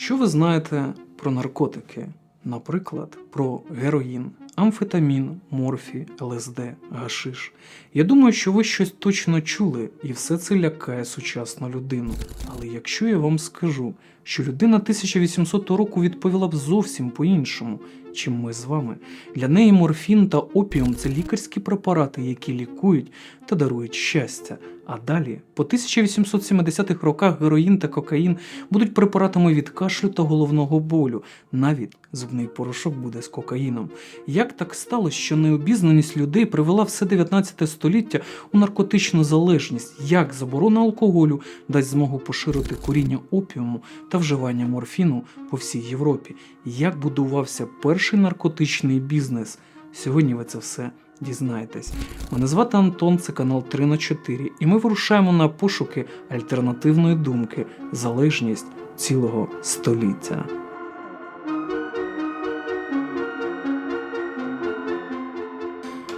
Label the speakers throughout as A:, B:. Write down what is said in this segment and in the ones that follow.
A: Що ви знаєте про наркотики? Наприклад, про героїн, амфетамін, морфі, ЛСД, гашиш. Я думаю, що ви щось точно чули, і все це лякає сучасну людину. Але якщо я вам скажу, що людина 1800 року відповіла б зовсім по-іншому, чим ми з вами, для неї морфін та опіум це лікарські препарати, які лікують та дарують щастя. А далі, по 1870-х роках героїн та кокаїн будуть препаратами від кашлю та головного болю. Навіть зубний порошок буде з кокаїном. Як так сталося, що необізнаність людей привела все 19 століття у наркотичну залежність? Як заборона алкоголю дасть змогу поширити куріння опіуму та вживання морфіну по всій Європі? Як будувався перший наркотичний бізнес? Сьогодні ви це все дізнаєтесь. Мене звати Антон, це канал 3 на 4 і ми вирушаємо на пошуки альтернативної думки, залежність цілого століття.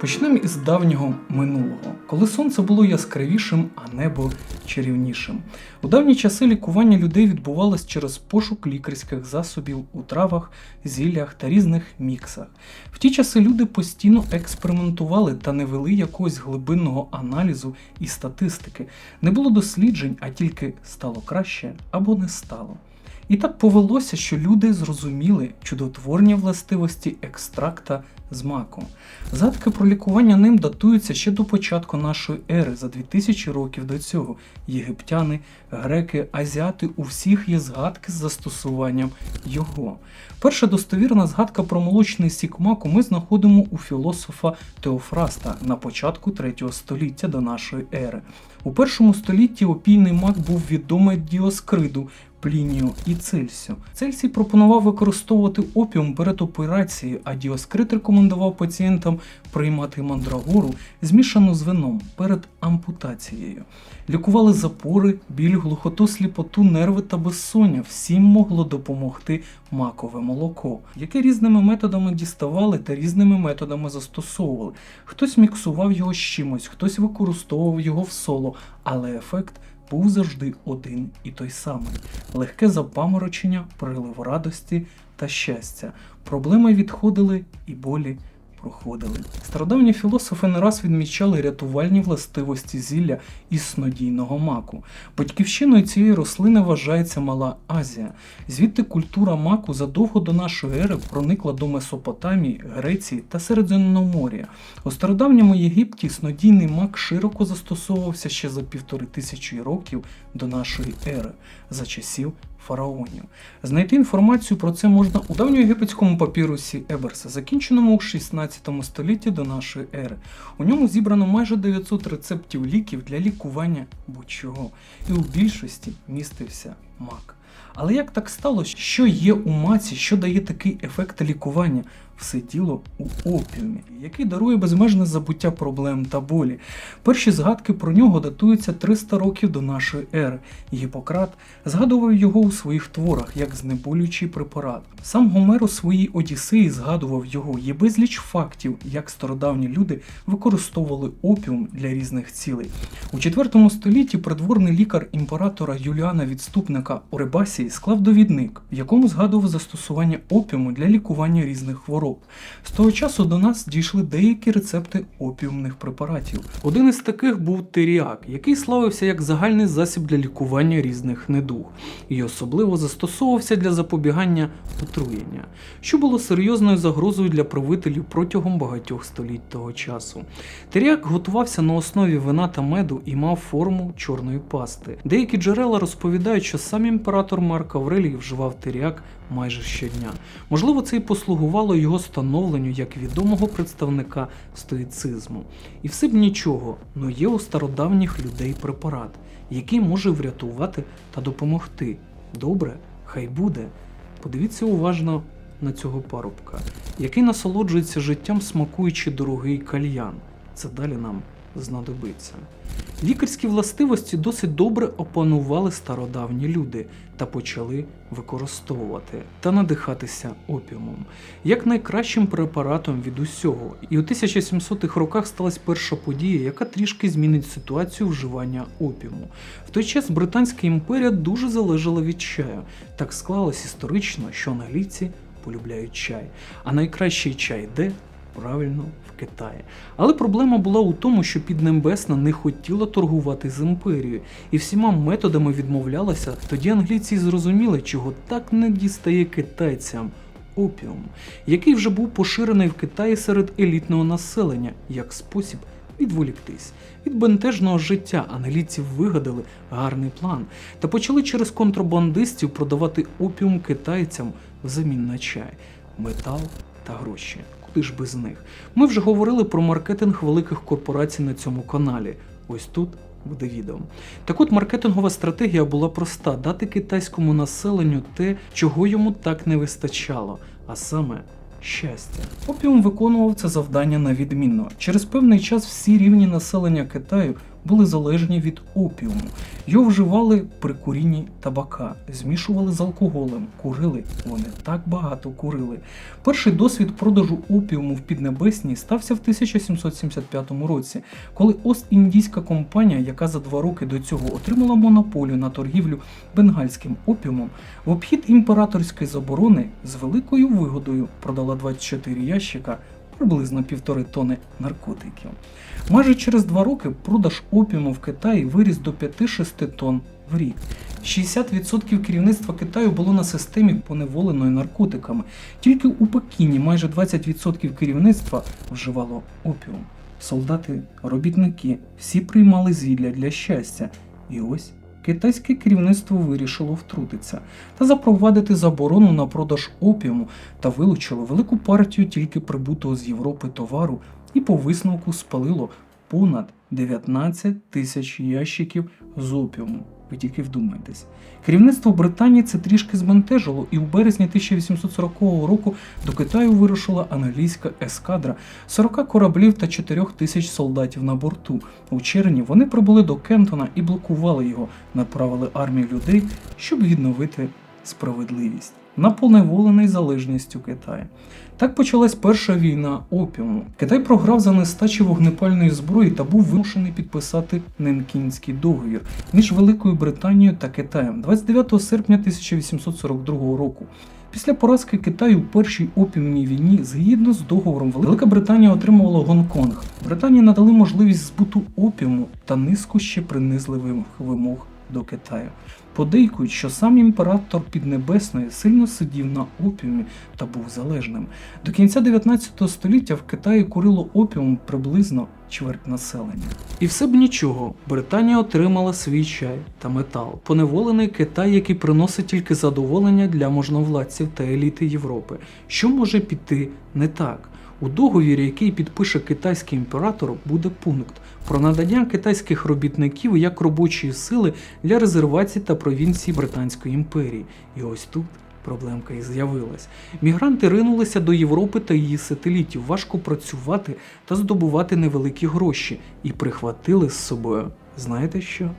A: Почнемо із давнього минулого, коли сонце було яскравішим, а небо чарівнішим. У давні часи лікування людей відбувалось через пошук лікарських засобів у травах, зіллях та різних міксах. В ті часи люди постійно експериментували та не вели якогось глибинного аналізу і статистики. Не було досліджень, а тільки стало краще або не стало. І так повелося, що люди зрозуміли чудотворні властивості екстракта з маку. Згадки про лікування ним датуються ще до початку нашої ери, за 2000 років до цього. Єгиптяни, греки, азіати у всіх є згадки з застосуванням його. Перша достовірна згадка про молочний сік маку ми знаходимо у філософа Теофраста на початку 3 століття до нашої ери. У першому столітті опійний мак був відомий Діоскриду, Плінію і Цельсію. Цельсій пропонував використовувати опіум перед операцією, а Діоскрит рекомендував пацієнтам приймати мандрагору, змішану з вином перед ампутацією. Лікували запори, біль, глухоту, сліпоту, нерви та безсоння. Всім могло допомогти макове молоко, яке різними методами діставали та різними методами застосовували. Хтось міксував його з чимось, хтось використовував його в соло, але ефект був завжди один і той самий: легке запаморочення, прилив радості та щастя. Проблеми відходили і болі проходили. Стародавні філософи не раз відмічали рятувальні властивості зілля із снодійного маку. Батьківщиною цієї рослини вважається Мала Азія. Звідти культура маку задовго до нашої ери проникла до Месопотамії, Греції та Середземномор'я. У стародавньому Єгипті снодійний мак широко застосовувався ще за півтори тисячі років до нашої ери, за часів фараонів. Знайти інформацію про це можна у давньоєгипетському папірусі Еберса, закінченому у 16 столітті до нашої ери. У ньому зібрано майже 900 рецептів ліків для лікування будь-чого, і у більшості містився мак. Але як так сталося, що є у маці, що дає такий ефект лікування? Все тіло у опіумі, який дарує безмежне забуття проблем та болі. Перші згадки про нього датуються 300 років до нашої ери. Гіппократ згадував його у своїх творах як знеболюючий препарат. Сам Гомер у своїй Одіссеї згадував його. Є безліч фактів, як стародавні люди використовували опіум для різних цілей. У 4 столітті придворний лікар імператора Юліана Відступника Оребасії склав довідник, в якому згадував застосування опіуму для лікування різних хвороб. З того часу до нас дійшли деякі рецепти опіумних препаратів. Один із таких був теріак, який славився як загальний засіб для лікування різних недуг, і особливо застосовувався для запобігання отруєння, що було серйозною загрозою для правителів протягом багатьох століть того часу. Теріак готувався на основі вина та меду і мав форму чорної пасти. Деякі джерела розповідають, що сам імператор Марк Аврелій вживав теріак майже щодня. Можливо, це і послугувало його становленню як відомого представника стоїцизму. І все б нічого, но є у стародавніх людей препарат, який може врятувати та допомогти. Добре, хай буде. Подивіться уважно на цього парубка, який насолоджується життям, смакуючи дорогий кальян. Це далі нам знадобиться. Лікарські властивості досить добре опанували стародавні люди та почали використовувати та надихатися опіумом як найкращим препаратом від усього. І у 1700-х роках сталася перша подія, яка трішки змінить ситуацію вживання опіуму. В той час Британська імперія дуже залежала від чаю. Так склалось історично, що англійці полюбляють чай. А найкращий чай де? Правильно, в Китаї. Але проблема була у тому, що Піднебесна не хотіла торгувати з імперією і всіма методами відмовлялася. Тоді англійці зрозуміли, чого так не дістає китайцям опіум, який вже був поширений в Китаї серед елітного населення як спосіб відволіктись. Від бентежного життя англійці вигадали гарний план та почали через контрабандистів продавати опіум китайцям взамін на чай, метал та гроші. Куди ж без них? Ми вже говорили про маркетинг великих корпорацій на цьому каналі. Ось тут буде відео. Так от маркетингова стратегія була проста: дати китайському населенню те, чого йому так не вистачало, а саме щастя. Опіум виконував це завдання на відмінно. Через певний час всі рівні населення Китаю були залежні від опіуму. Його вживали при курінні табака, змішували з алкоголем, курили. Вони так багато курили. Перший досвід продажу опіуму в Піднебесній стався в 1775 році, коли Ост-Індійська компанія, яка за два роки до цього отримала монополію на торгівлю бенгальським опіумом, в обхід імператорської заборони з великою вигодою продала 24 ящика, приблизно півтори тони наркотиків. Майже через два роки продаж опіуму в Китаї виріс до 5-6 тонн в рік. 60% керівництва Китаю було на системі поневоленої наркотиками. Тільки у Пекіні майже 20% керівництва вживало опіум. Солдати, робітники, всі приймали зілля для щастя. І ось китайське керівництво вирішило втрутитися та запровадити заборону на продаж опіуму та вилучило велику партію тільки прибутого з Європи товару і по висновку спалило понад 19 тисяч ящиків з опіуму. Ви тільки вдумайтесь. Керівництво Британії це трішки збентежило, і в березні 1840 року до Китаю вирушила англійська ескадра 40 кораблів та 4 тисяч солдатів на борту. У червні вони прибули до Кентона і блокували його, направили армію людей, щоб відновити справедливість, наповневолений залежністю Китаю. Так почалась перша війна опіуму. Китай програв за нестачі вогнепальної зброї та був вимушений підписати Ненкінський договір між Великою Британією та Китаєм 29 серпня 1842 року. Після поразки Китаю у першій опіумній війні, згідно з договором, Велика Британія отримувала Гонконг. Британії надали можливість збуту опіуму та низку ще принизливих вимог до Китаю. Подейкують, що сам імператор Піднебесної сильно сидів на опіумі та був залежним. До кінця 19 століття в Китаї курило опіум приблизно чверть населення. І все б нічого, Британія отримала свій чай та метал, поневолений Китай, який приносить тільки задоволення для можновладців та еліти Європи. Що може піти не так? У договірі, який підпише китайський імператор, буде пункт про надання китайських робітників як робочої сили для резервацій та провінцій Британської імперії. І ось тут проблемка і з'явилась. Мігранти ринулися до Європи та її сателітів, важко працювати та здобувати невеликі гроші, і прихватили з собою. Знаєте що?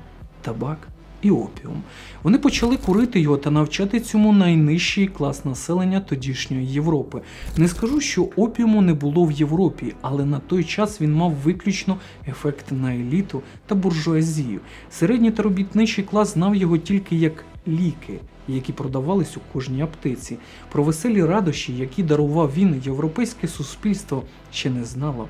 A: Табак і опіум. Вони почали курити його та навчати цьому найнижчий клас населення тодішньої Європи. Не скажу, що опіуму не було в Європі, але на той час він мав виключно ефект на еліту та буржуазію. Середній та робітничий клас знав його тільки як ліки. Які продавались у кожній аптеці, про веселі радощі, які дарував він, європейське суспільство ще не знало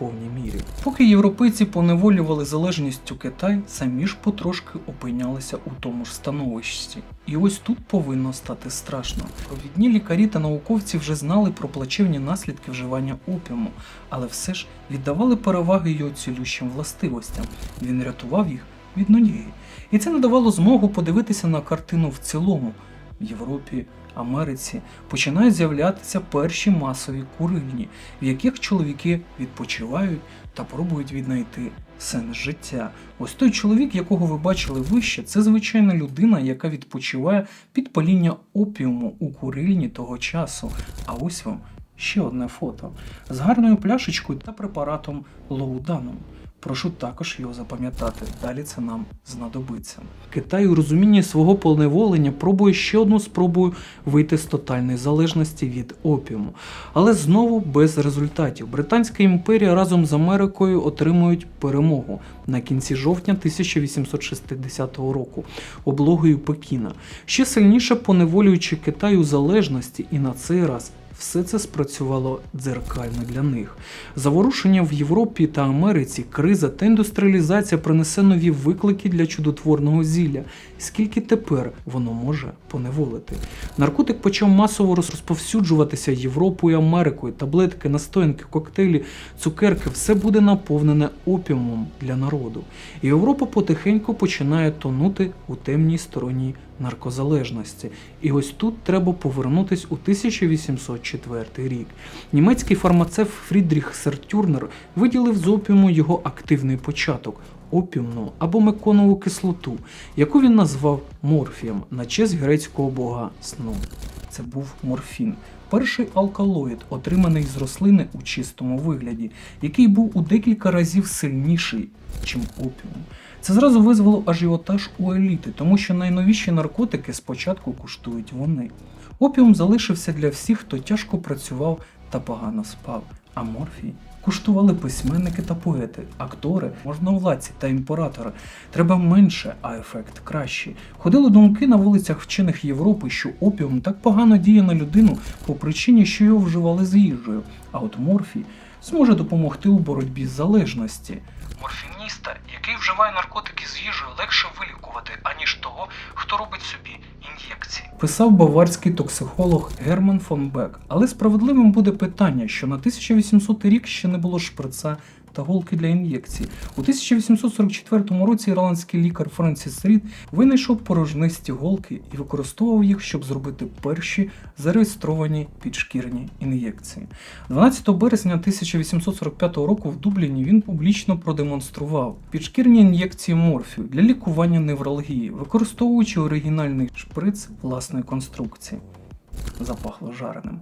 A: повній мірі. Поки європейці поневолювали залежністю Китай, самі ж потрошки опинялися у тому ж становищі. І ось тут повинно стати страшно. Провідні лікарі та науковці вже знали про плачевні наслідки вживання опіуму, але все ж віддавали переваги його цілющим властивостям. Він рятував їх від нудьги. І це надавало змогу подивитися на картину в цілому. В Європі, Америці починають з'являтися перші масові курильні, в яких чоловіки відпочивають та пробують віднайти сенс життя. Ось той чоловік, якого ви бачили вище, це звичайна людина, яка відпочиває під паління опіуму у курильні того часу. А ось вам ще одне фото з гарною пляшечкою та препаратом лоуданом. Прошу також його запам'ятати, далі це нам знадобиться. Китай у розумінні свого поневолення пробує ще одну спробою вийти з тотальної залежності від опіуму, але знову без результатів. Британська імперія разом з Америкою отримують перемогу на кінці жовтня 1860 року облогою Пекіна, ще сильніше поневолюючи Китай у залежності, і на цей раз все це спрацювало дзеркально для них. Заворушення в Європі та Америці, криза та індустріалізація принесе нові виклики для чудотворного зілля. Скільки тепер воно може поневолити? Наркотик почав масово розповсюджуватися Європою, Америкою, таблетки, настоянки, коктейлі, цукерки все буде наповнене опіумом для народу. І Європа потихеньку починає тонути у темній стороні наркозалежності. І ось тут треба повернутись у 1804 рік. Німецький фармацевт Фрідріх Сертюрнер виділив з опіуму його активний початок. Опіумну або меконову кислоту, яку він назвав морфієм на честь грецького бога сну. Це був морфін, перший алкалоїд, отриманий з рослини у чистому вигляді, який був у декілька разів сильніший, чим опіум. Це зразу визвало ажіотаж у еліти, тому що найновіші наркотики спочатку куштують вони. Опіум залишився для всіх, хто тяжко працював та погано спав, а морфій куштували письменники та поети, актори, можновладці та імператори. Треба менше, а ефект кращий. Ходили думки на вулицях вчених Європи, що опіум так погано діє на людину по причині, що його вживали з їжею, а от морфій зможе допомогти у боротьбі з залежності. Морфініста, який вживає наркотики з їжею, легше вилікувати, аніж того, хто робить собі ін'єкції. Писав баварський токсихолог Герман фон Бек. Але справедливим буде питання, що на 1800 рік ще не було шприца та голки для ін'єкцій. У 1844 році ірландський лікар Френсіс Рід винайшов порожнисті голки і використовував їх, щоб зробити перші зареєстровані підшкірні ін'єкції. 12 березня 1845 року в Дубліні він публічно продемонстрував підшкірні ін'єкції морфію для лікування невралгії, використовуючи оригінальний шприц власної конструкції. Запахло жареним.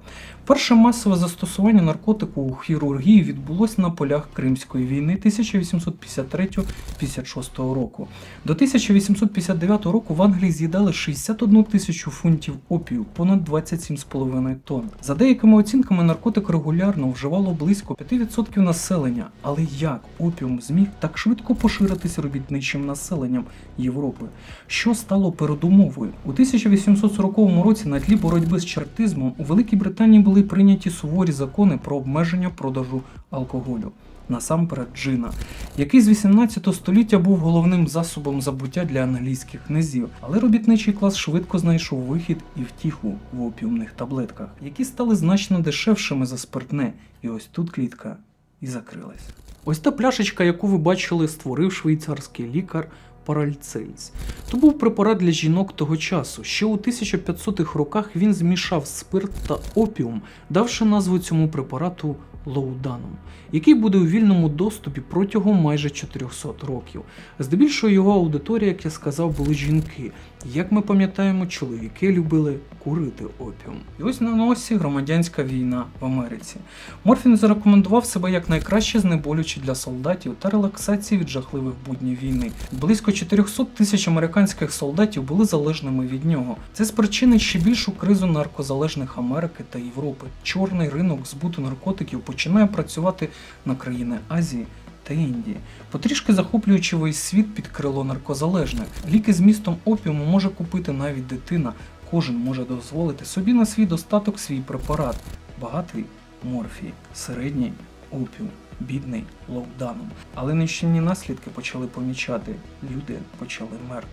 A: Перше масове застосування наркотику у хірургії відбулось на полях Кримської війни 1853-56 року. До 1859 року в Англії з'їдали 61 тисячу фунтів опію, понад 27,5 тонн. За деякими оцінками, наркотик регулярно вживало близько 5% населення. Але як опіум зміг так швидко поширитись робітничим населенням Європи? Що стало передумовою? У 1840 році на тлі боротьби з чартизмом у Великій Британії були прийняті суворі закони про обмеження продажу алкоголю. Насамперед джина, який з 18 століття був головним засобом забуття для англійських князів, але робітничий клас швидко знайшов вихід і втіху в опіумних таблетках, які стали значно дешевшими за спиртне, і ось тут клітка і закрилась. Ось та пляшечка, яку ви бачили, створив швейцарський лікар Паральцельс. То був препарат для жінок того часу. Ще у 1500-х роках він змішав спирт та опіум, давши назву цьому препарату лоуданом, який буде у вільному доступі протягом майже 400 років. Здебільшого його аудиторія, як я сказав, були жінки. Як ми пам'ятаємо, чоловіки любили курити опіум. І ось на носі громадянська війна в Америці. Морфін зарекомендував себе як найкраще знеболюче для солдатів та релаксації від жахливих буднів війни. Близько 400 тисяч американських солдатів були залежними від нього. Це спричинить ще більшу кризу наркозалежних Америки та Європи. Чорний ринок збуту наркотиків починає працювати на країни Азії. Та Індії, потрішки захоплюючи весь світ під крило наркозалежних. Ліки з містом опіуму може купити навіть дитина. Кожен може дозволити собі на свій достаток свій препарат. Багатий морфій, середній опіум, бідний лоуданом. Але нищівні наслідки почали помічати. Люди почали мерти.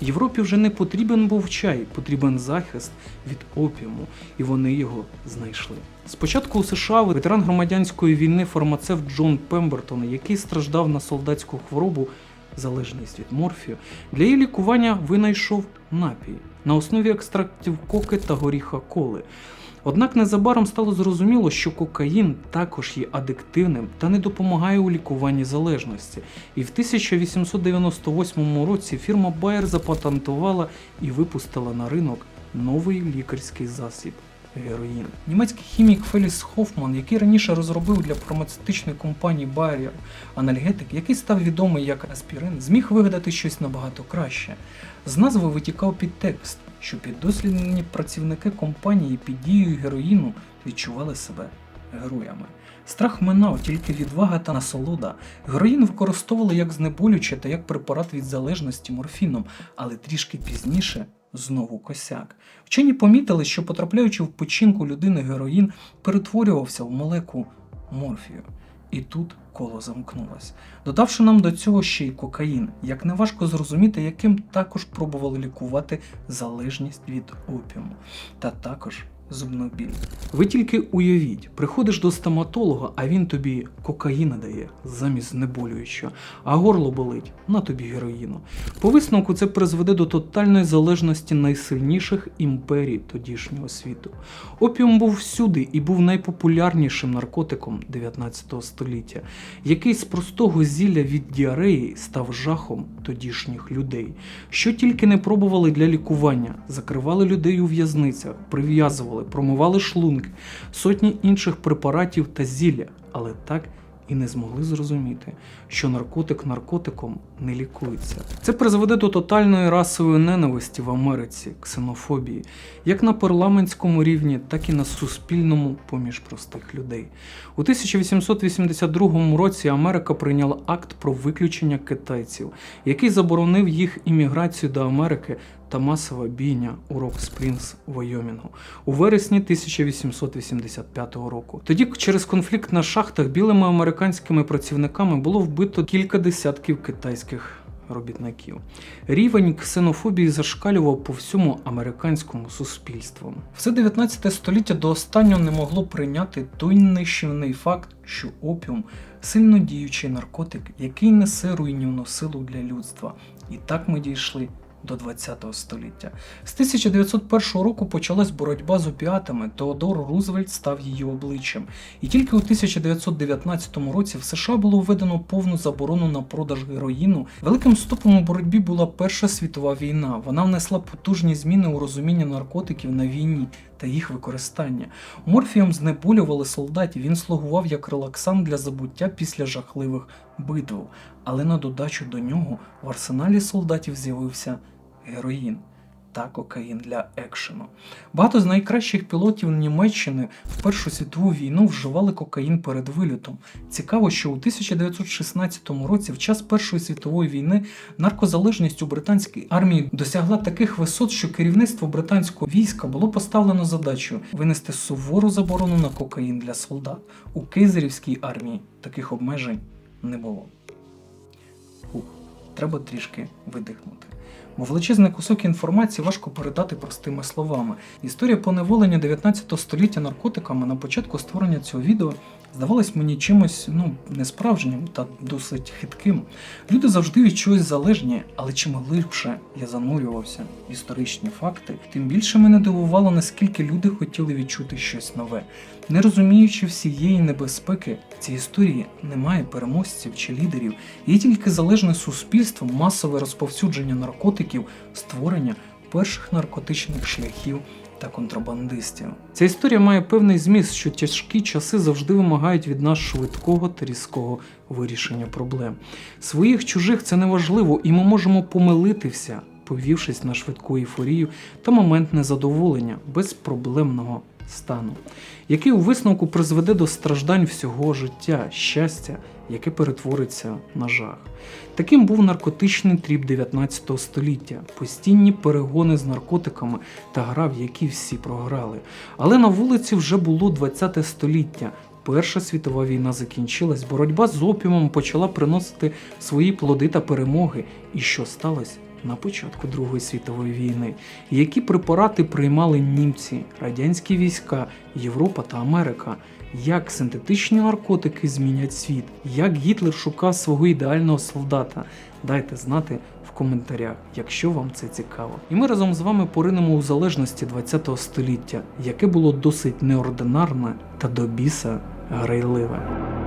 A: Європі вже не потрібен був чай, потрібен захист від опіуму, і вони його знайшли. Спочатку у США ветеран громадянської війни фармацевт Джон Пембертон, який страждав на солдатську хворобу, залежність від морфію, для її лікування винайшов напій на основі екстрактів коки та горіха коли. Однак незабаром стало зрозуміло, що кокаїн також є адиктивним та не допомагає у лікуванні залежності. І в 1898 році фірма Bayer запатентувала і випустила на ринок новий лікарський засіб героїн. Німецький хімік Феліс Хофман, який раніше розробив для фармацевтичної компанії Bayer анальгетик, який став відомий як аспірин, зміг вигадати щось набагато краще. З назви витікав підтекст, що піддослідні працівники компанії під дією героїну відчували себе героями. Страх минав, тільки відвага та насолода. Героїн використовували як знеболюче та як препарат від залежності морфіном, але трішки пізніше знову косяк. Вчені помітили, що потрапляючи в печінку людини героїн перетворювався в молеку морфію. І тут коло замкнулось. Додавши нам до цього ще й кокаїн, як неважко зрозуміти, яким також пробували лікувати залежність від опіуму, та також зубну біль. Ви тільки уявіть, приходиш до стоматолога, а він тобі кокаїна дає замість знеболюючого, а горло болить на тобі героїну. По висновку це призведе до тотальної залежності найсильніших імперій тодішнього світу. Опіум був всюди і був найпопулярнішим наркотиком 19 століття, який з простого зілля від діареї став жахом тодішніх людей. Що тільки не пробували для лікування, закривали людей у в'язницях, прив'язували, промивали шлунки, сотні інших препаратів та зілля, але так і не змогли зрозуміти, що наркотик наркотиком не лікується. Це призведе до тотальної расової ненависті в Америці, ксенофобії, як на парламентському рівні, так і на суспільному поміж простих людей. У 1882 році Америка прийняла акт про виключення китайців, який заборонив їх імміграцію до Америки та масова бійня у Рок Спрінгс, Войомінгу у вересні 1885 року. Тоді через конфлікт на шахтах білими американськими працівниками було вбито кілька десятків китайських робітників. Рівень ксенофобії зашкалював по всьому американському суспільству. Все 19 століття до останнього не могло прийняти той нищівний факт, що опіум сильно діючий наркотик, який несе руйнівну силу для людства. І так ми дійшли до 20 століття. З 1901 року почалась боротьба з опіатами. Теодор Рузвельт став її обличчям. І тільки у 1919 році в США було введено повну заборону на продаж героїну. Великим стопом у боротьбі була Перша світова війна. Вона внесла потужні зміни у розуміння наркотиків на війні та їх використання. Морфієм знеболювали солдатів. Він слугував як релаксант для забуття після жахливих битв. Але на додачу до нього в арсеналі солдатів з'явився героїн та кокаїн для екшену. Багато з найкращих пілотів Німеччини в Першу світову війну вживали кокаїн перед вилітом. Цікаво, що у 1916 році, в час Першої світової війни, наркозалежність у британській армії досягла таких висот, що керівництво британського війська було поставлено задачею винести сувору заборону на кокаїн для солдат. У Кейзерівській армії таких обмежень не було. Треба трішки видихнути. Бо величезний кусок інформації важко передати простими словами. Історія поневолення 19 століття наркотиками на початку створення цього відео здавалась мені чимось ну, несправжнім та досить хитким. Люди завжди від чогось залежні, але чим глибше я занурювався в історичні факти, тим більше мене дивувало, наскільки люди хотіли відчути щось нове. Не розуміючи всієї небезпеки, в цій історії немає переможців чи лідерів, є тільки залежне суспільство, масове розповсюдження наркотиків, створення перших наркотичних шляхів та контрабандистів. Ця історія має певний зміст, що тяжкі часи завжди вимагають від нас швидкого та різкого вирішення проблем. Своїх чужих це не важливо, і ми можемо помилитися, повівшись на швидку ейфорію та момент незадоволення безпроблемного стану, який у висновку призведе до страждань всього життя, щастя, яке перетвориться на жах. Таким був наркотичний тріп 19 століття, постійні перегони з наркотиками та гра, в які всі програли. Але на вулиці вже було 20 століття. Перша світова війна закінчилась, боротьба з опіумом почала приносити свої плоди та перемоги. І що сталося? На початку Другої світової війни, які препарати приймали німці, радянські війська, Європа та Америка, як синтетичні наркотики змінять світ, як Гітлер шукав свого ідеального солдата. Дайте знати в коментарях, якщо вам це цікаво. І ми разом з вами поринемо у залежності ХХ століття, яке було досить неординарне та до біса грайливе.